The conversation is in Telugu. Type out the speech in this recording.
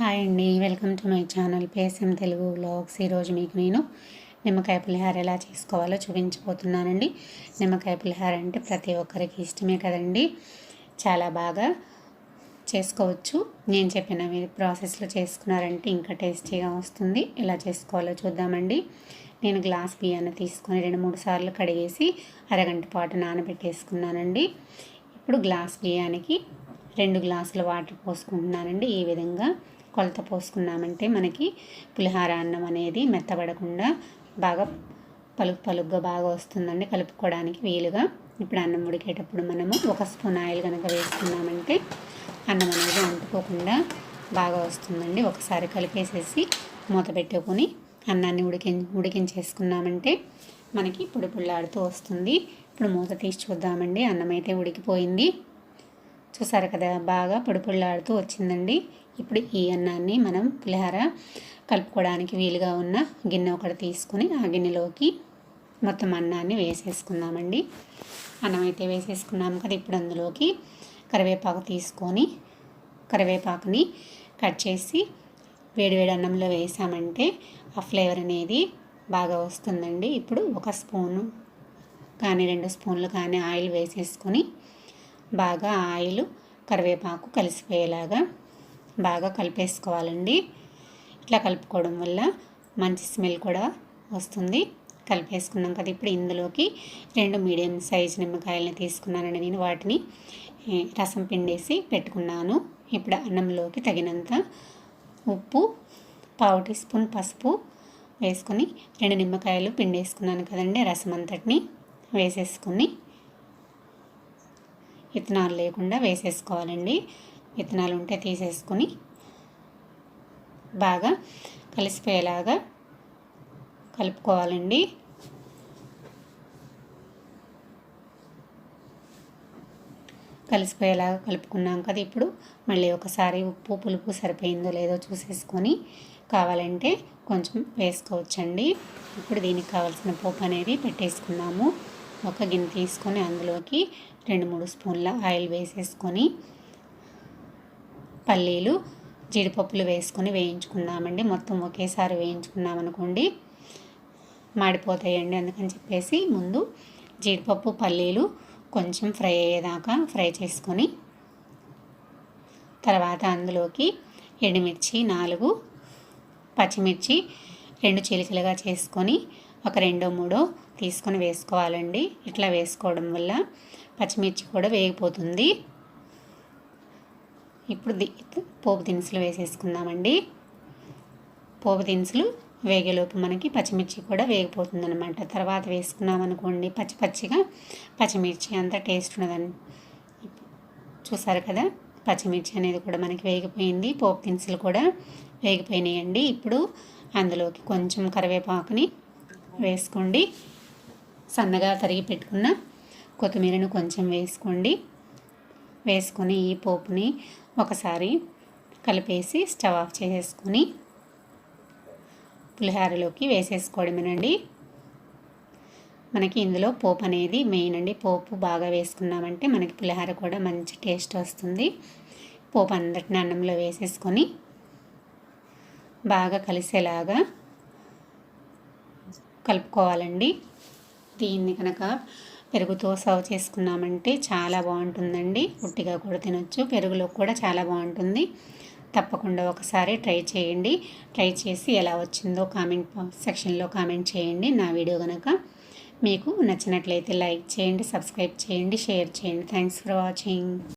హాయ్ అండి. Welcome to my channel PSM Telugu vlogs. ఈరోజు మీకు నేను నిమ్మకాయ పులిహార ఎలా చేసుకోవాలో చూపించబోతున్నానండి. నిమ్మకాయ పులిహార అంటే ప్రతి ఒక్కరికి ఇష్టమే కదండి. చాలా బాగా చేసుకోవచ్చు. నేను చెప్పిన ప్రాసెస్లో చేసుకున్నారంటే ఇంకా టేస్టీగా వస్తుంది. ఎలా చేసుకోవాలో చూద్దామండి. నేను గ్లాస్ బియ్యాన్ని తీసుకొని రెండు మూడు సార్లు కడిగేసి అరగంట పాటు నానబెట్టేసుకున్నానండి. ఇప్పుడు గ్లాస్ బియ్యానికి రెండు గ్లాసుల వాటర్ పోసుకుంటున్నానండి. ఈ విధంగా కొలత పోసుకున్నామంటే మనకి పులిహార అన్నం అనేది మెత్తబడకుండా బాగా పలుకు పలుగ్గా బాగా వస్తుందండి. కలుపుకోవడానికి వీలుగా. ఇప్పుడు అన్నం ఉడికేటప్పుడు మనము ఒక స్పూన్ ఆయిల్ కనుక వేసుకున్నామంటే అన్నం అనేది అంటుకోకుండా బాగా వస్తుందండి. ఒకసారి కలిపేసేసి మూత పెట్టుకొని అన్నాన్ని ఉడికి ఉడికించేసుకున్నామంటే మనకి పొడి పుల్లాడుతూ వస్తుంది. ఇప్పుడు మూత తీసి చూద్దామండి. అన్నం అయితే ఉడికిపోయింది. చూసారు కదా బాగా పొడి పుల్లాడుతూ వచ్చిందండి. ఇప్పుడు ఈ అన్నాన్ని మనం పులిహార కలుపుకోవడానికి వీలుగా ఉన్న గిన్నె ఒకటి తీసుకొని ఆ గిన్నెలోకి మొత్తం అన్నాన్ని వేసేసుకుందామండి. అన్నం అయితే వేసేసుకున్నాము కదా ఇప్పుడు అందులోకి కరివేపాకు తీసుకొని కరివేపాకుని కట్ చేసి వేడివేడి అన్నంలో వేసామంటే ఆ ఫ్లేవర్ అనేది బాగా వస్తుందండి. ఇప్పుడు ఒక స్పూను కానీ రెండు స్పూన్లు కానీ ఆయిల్ వేసేసుకొని బాగా ఆయిల్ కరివేపాకు కలిసిపోయేలాగా బాగా కలిపేసుకోవాలండి. ఇట్లా కలుపుకోవడం వల్ల మంచి స్మెల్ కూడా వస్తుంది. కలిపేసుకున్నాం కదా ఇప్పుడు ఇందులోకి రెండు మీడియం సైజ్ నిమ్మకాయలని తీసుకున్నానండి నేను. వాటిని రసం పిండేసి పెట్టుకున్నాను. ఇప్పుడు అన్నంలోకి తగినంత ఉప్పు పావు టీ స్పూన్ పసుపు వేసుకొని రెండు నిమ్మకాయలు పిండేసుకున్నాను కదండి రసం అంతటిని వేసేసుకుని. విత్తనాలు లేకుండా వేసేసుకోవాలండి. విత్తనాలు ఉంటే తీసేసుకొని బాగా కలిసిపోయేలాగా కలుపుకోవాలండి. కలిసిపోయేలాగా కలుపుకున్నాం కదా ఇప్పుడు మళ్ళీ ఒకసారి ఉప్పు పులుపు సరిపోయిందో లేదో చూసేసుకొని కావాలంటే కొంచెం వేసుకోవచ్చండి. ఇప్పుడు దీనికి కావాల్సిన పోపు అనేది పెట్టేసుకున్నాము. ఒక గిన్నె తీసుకొని అందులోకి రెండు మూడు స్పూన్ల ఆయిల్ వేసేసుకొని పల్లీలు జీడిపప్పులు వేసుకొని వేయించుకున్నామండి మొత్తం ఒకేసారి వేయించుకున్నామనుకోండి మాడిపోతాయండి అందుకని చెప్పేసి ముందు జీడిపప్పు పల్లీలు కొంచెం ఫ్రై అయ్యేదాకా ఫ్రై చేసుకొని తర్వాత అందులోకి ఎండుమిర్చి నాలుగు పచ్చిమిర్చి రెండు చిలికలుగా చేసుకొని ఒక రెండో మూడో తీసుకొని వేసుకోవాలండి. ఇట్లా వేసుకోవడం వల్ల పచ్చిమిర్చి కూడా వేగిపోతుంది. ఇప్పుడు ది పోపు దినుసులు వేసేసుకుందామండి. పోపు దినుసులు వేగేలోపు మనకి పచ్చిమిర్చి కూడా వేగిపోతుంది అనమాట తర్వాత వేసుకున్నాం అనుకోండి పచ్చి పచ్చిగా పచ్చిమిర్చి అంత టేస్ట్ ఉన్నదండి చూసారు కదా పచ్చిమిర్చి అనేది కూడా మనకి వేగిపోయింది పోపు దినుసులు కూడా వేగిపోయినాయండి. ఇప్పుడు అందులోకి కొంచెం కరివేపాకుని వేసుకోండి. సన్నగా తరిగి పెట్టుకున్న కొత్తిమీరను కొంచెం వేసుకోండి. వేసుకొని ఈ పోపుని ఒకసారి కలిపేసి స్టవ్ ఆఫ్ చేసేసుకొని పులిహారలోకి వేసేసుకోవడమేనండి. మనకి ఇందులో పోపు అనేది మెయిన్ అండి. పోపు బాగా వేసుకున్నామంటే మనకి పులిహార కూడా మంచి టేస్ట్ వస్తుంది. పోపు అందటిని అన్నంలో వేసేసుకొని బాగా కలిసేలాగా కలుపుకోవాలండి. దీన్ని కనుక పెరుగుతో సర్వ్ చేసుకున్నామంటే చాలా బాగుంటుందండి. ఉట్టిగా కూడా తినొచ్చు. పెరుగులో కూడా చాలా బాగుంటుంది. తప్పకుండా ఒకసారి ట్రై చేయండి. ట్రై చేసి ఎలా వచ్చిందో కామెంట్ సెక్షన్లో కామెంట్ చేయండి. నా వీడియో కనుక మీకు నచ్చినట్లయితే లైక్ చేయండి సబ్స్క్రైబ్ చేయండి షేర్ చేయండి. Thanks for watching.